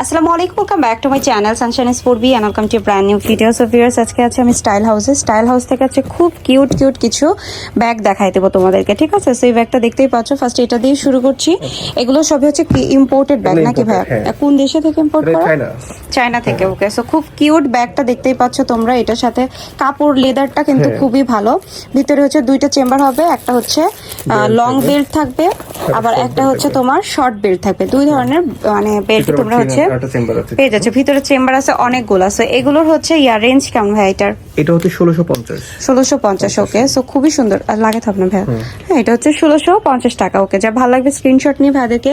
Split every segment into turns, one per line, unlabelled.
আসসালামু আলাইকুম welcome back to my channel Sunshine Sport B and welcome to brand new videos of viewers আজকে আছে আমি style হাউসে স্টাইল হাউস থেকে আছে খুব কিউট কিউট কিছু ব্যাগ দেখাই দেবো তোমাদেরকে ঠিক আছে? সেই ব্যাগটা দেখতেই পাচ্ছ ফার্স্ট এটা দিয়ে শুরু করছি। এগুলো সবই হচ্ছে ইম্পোর্টেড ব্যাগ নাকি
imported, হ্যাঁ।
কোন দেশে থেকে ইম্পোর্ট করা?
চায়না
চায়না থেকে ওকে সো খুব কিউট ব্যাগটা দেখতেই পাচ্ছ তোমরা। এটার সাথে কাপড় লেদারটা কিন্তু
হ্যাঁ।
খুবই ভালো। ভিতরে হচ্ছে দুইটা চেম্বার হবে একটা হচ্ছে লং বেল্ট থাকবে। আবার একটা হচ্ছে তোমার শর্ট বেল্ট থাকবে। দুই ধরনের মানে বেল্ট তোমরা হচ্ছে
আছে।
পেয়ে যাচ্ছে ভিতরে চেম্বার আছে অনেকগুলো। আছে এগুলোর হচ্ছে ইয়ার রেঞ্জ কেমন ভাই এটার?
এটা হচ্ছে ষোলোশো পঞ্চাশ।
ষোলোশো পঞ্চাশ ওকে সো খুবই সুন্দর। আর লাগে তো আপনার ভাইয়া। হ্যাঁ এটা হচ্ছে ষোলোশো পঞ্চাশ টাকা ওকে যা ভালো লাগবে স্ক্রিনশট নিয়ে ভাইদেরকে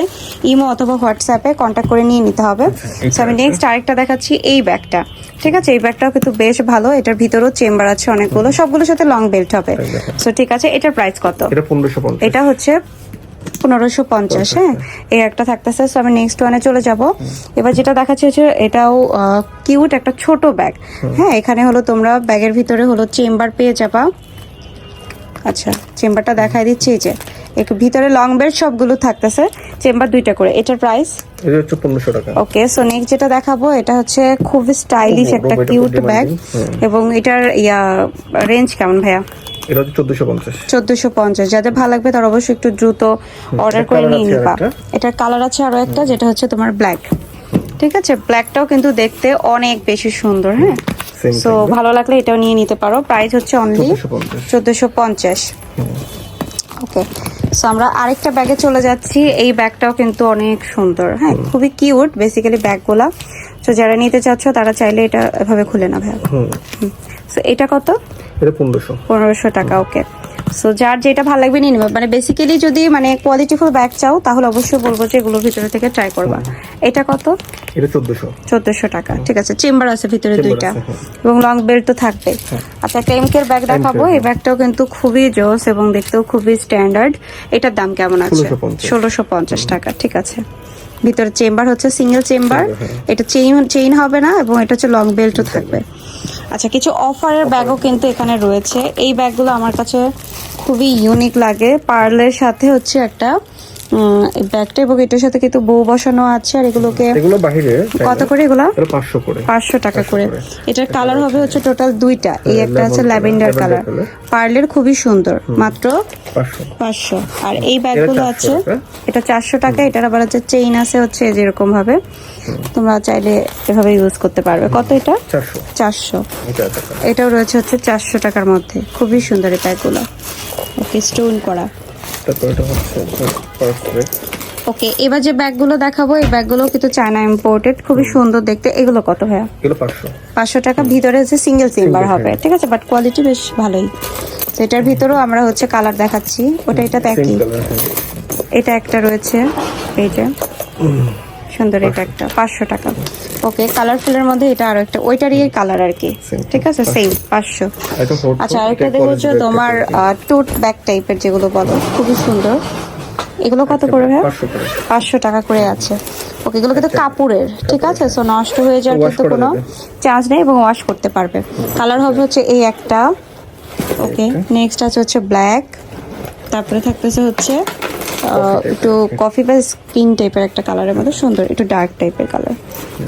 ইমো অথবা হোয়াটসঅ্যাপে কন্ট্যাক্ট করে নিয়ে নিতে হবে। সো আমি নেক্সট আরেকটা দেখাচ্ছি এই ব্যাগটা। ঠিক আছে এই ব্যাগটাও কিন্তু বেশ ভালো। এটার ভিতরেও চেম্বার আছে অনেকগুলো। সবগুলোর সাথে লং বেল্ট হবে। সো ঠিক আছে এটার প্রাইস কত?
এটা পনেরোশো
এটা হচ্ছে পনেরোশো পঞ্চাশ হ্যাঁ? এই একটা থাকতেছে সো আমি নেক্সট ওয়ানে চলে যাব। এবার যেটা দেখাচ্ছি হচ্ছে এটাও কিউট একটা ছোট ব্যাগ হ্যাঁ এখানে হলো তোমরা ব্যাগের ভিতরে হলো চেম্বার পেয়ে যাবা। আচ্ছা চেম্বারটা দেখাই দিচ্ছি এই যে। একটু ভিতরে লং বেল্ট সবগুলো থাকতেছে চেম্বার দুইটা করে। এটার প্রাইস
এটা হচ্ছে পনেরোশো টাকা।
ওকে সো নেক্সট যেটা দেখাবো এটা হচ্ছে খুব স্টাইলিশ একটা কিউট ব্যাগ এবং এটার ইয়া রেঞ্জ কেমন ভাইয়া?
এটা হচ্ছে চোদ্দশো পঞ্চাশ।
চোদ্দশো পঞ্চাশ। যাদের ভালো লাগবে তারা অবশ্যই একটু দ্রুত অর্ডার করে নিয়ে নিবা। এটার কালার আছে আরও একটা যেটা হচ্ছে তোমার ব্ল্যাক ঠিক আছে? ব্ল্যাকটাও কিন্তু দেখতে অনেক বেশি সুন্দর হ্যাঁ? সো ভালো লাগলে এটাও নিয়ে নিতে পারো। প্রাইস হচ্ছে অনলি
1450
পঞ্চাশ। ওকে সো আমরা আরেকটা ব্যাগে চলে যাচ্ছি। এই ব্যাগটাও কিন্তু অনেক সুন্দর হ্যাঁ? খুবই কিউট বেসিক্যালি ব্যাগগুলা তো যারা নিতে চাচ্ছ তারা চাইলে এটা এভাবে খুলে না ভাই সো এটা কত?
এটা পনেরোশো।
পনেরোশো টাকা ওকে সো যার যেটা ভালো লাগবে নিয়ে নেবে। মানে বেসিক্যালি যদি মানে কোয়ালিটিফুল ব্যাগ চাও তাহলে অবশ্যই বলব যে এগুলোর ভিতরে থেকে ট্রাই করবা। এটা কত?
এটা চোদ্দশো।
চোদ্দশো টাকা ঠিক আছে। চেম্বার আছে ভিতরে দুইটা।
হ্যাঁ।
এবং লং বেল্ট তো থাকবে। আচ্ছা একটা এমকের ব্যাগ দেখাবো। এই ব্যাগটাও কিন্তু খুবই জোস এবং দেখতেও খুবই স্ট্যান্ডার্ড এটার দাম কেমন আছে? ষোলোশো পঞ্চাশ। টাকা ঠিক আছে। ভিতরে চেম্বার হচ্ছে সিঙ্গেল চেম্বার
হ্যাঁ।
এটা চেইন চেইন হবে না এবং এটা হচ্ছে লং বেল্টও থাকবে। আচ্ছা কিছু অফারের ব্যাগও কিন্তু এখানে রয়েছে। এই ব্যাগগুলো আমার কাছে খুবই ইউনিক লাগে। পার্লের সাথে হচ্ছে একটা ব্যাগটা এবং এটার সাথে কিন্তু বউ বসানো আছে আর এগুলোকে
এগুলো বাহিরে
কত করে এগুলা?
পাঁচশো করে।
টাকা করে। এটার কালার হবে হচ্ছে টোটাল দুইটা। এই
হ্যাঁ,
একটা হচ্ছে ল্যাভেন্ডার কালার পার্লের খুবই সুন্দর। মাত্র
পাঁচশো।
পাঁচশো। আর এই ব্যাগগুলো আছে এটা চারশো টাকা এটার আবার হচ্ছে চেইন আছে হচ্ছে যেরকম ভাবে তোমরা চাইলে এভাবে ইউজ করতে পারবে। কত এটা?
চারশো।
এটাও রয়েছে হচ্ছে চারশো টাকার মধ্যে। খুবই সুন্দর এই ব্যাগগুলো। ওকে স্টোন করা।
তারপর এটা হচ্ছে পারফেক্ট
ওকে এবার যে ব্যাগগুলো দেখাবো এই ব্যাগগুলো কিন্তু চায়না ইম্পোর্টেড খুবই সুন্দর দেখতে। এগুলো কত ভাইয়া?
এগুলো পাঁচশো।
পাঁচশো টাকা ভিতরে হচ্ছে সিঙ্গেল
সিম্বার
হবে ঠিক আছে? বাট কোয়ালিটি বেশ ভালোই। তো এটার ভিতরেও আমরা হচ্ছে কালার দেখাচ্ছি ওটা এটা
দেখি
একই। এটা একটা রয়েছে এই যে সুন্দর এটা একটা পাঁচশো টাকা। ওকে কালারফুলের মধ্যে এটা আরও একটা ওইটারই কালার আর কি। ঠিক আছে? সেম পাঁচশো।
হট
আচ্ছা আরেকটা দেখো হচ্ছে তোমার টোট ব্যাগ টাইপের যেগুলো বলো খুবই সুন্দর। এগুলো কত করে ভাই?
পাঁচশো
টাকা করে আছে। ওকে এগুলো কিন্তু কাপড়ের ঠিক আছে? সো নষ্ট হয়ে যাওয়ার কিন্তু কোনো। চান্স নেই এবং ওয়াশ করতে পারবে। কালার হবে হচ্ছে এই একটা। ওকে নেক্সট আছে হচ্ছে ব্ল্যাক তারপরে থাকতেছে হচ্ছে একটু কফি বা স্কিন টাইপের একটা কালারের মধ্যে সুন্দর একটু ডার্ক টাইপের কালার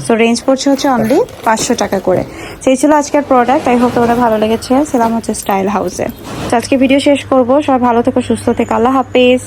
সো রেঞ্জ পড়ছে হচ্ছে অনলি পাঁচশো টাকা করে। সেই ছিল আজকের প্রোডাক্ট আই হোপ তোমাদের ভালো লেগেছে। সেলাম হচ্ছে স্টাইল হাউসে তো আজকে ভিডিও শেষ করব। সবাই ভালো থেকো সুস্থ থেকে। আল্লাহ হাফিজ।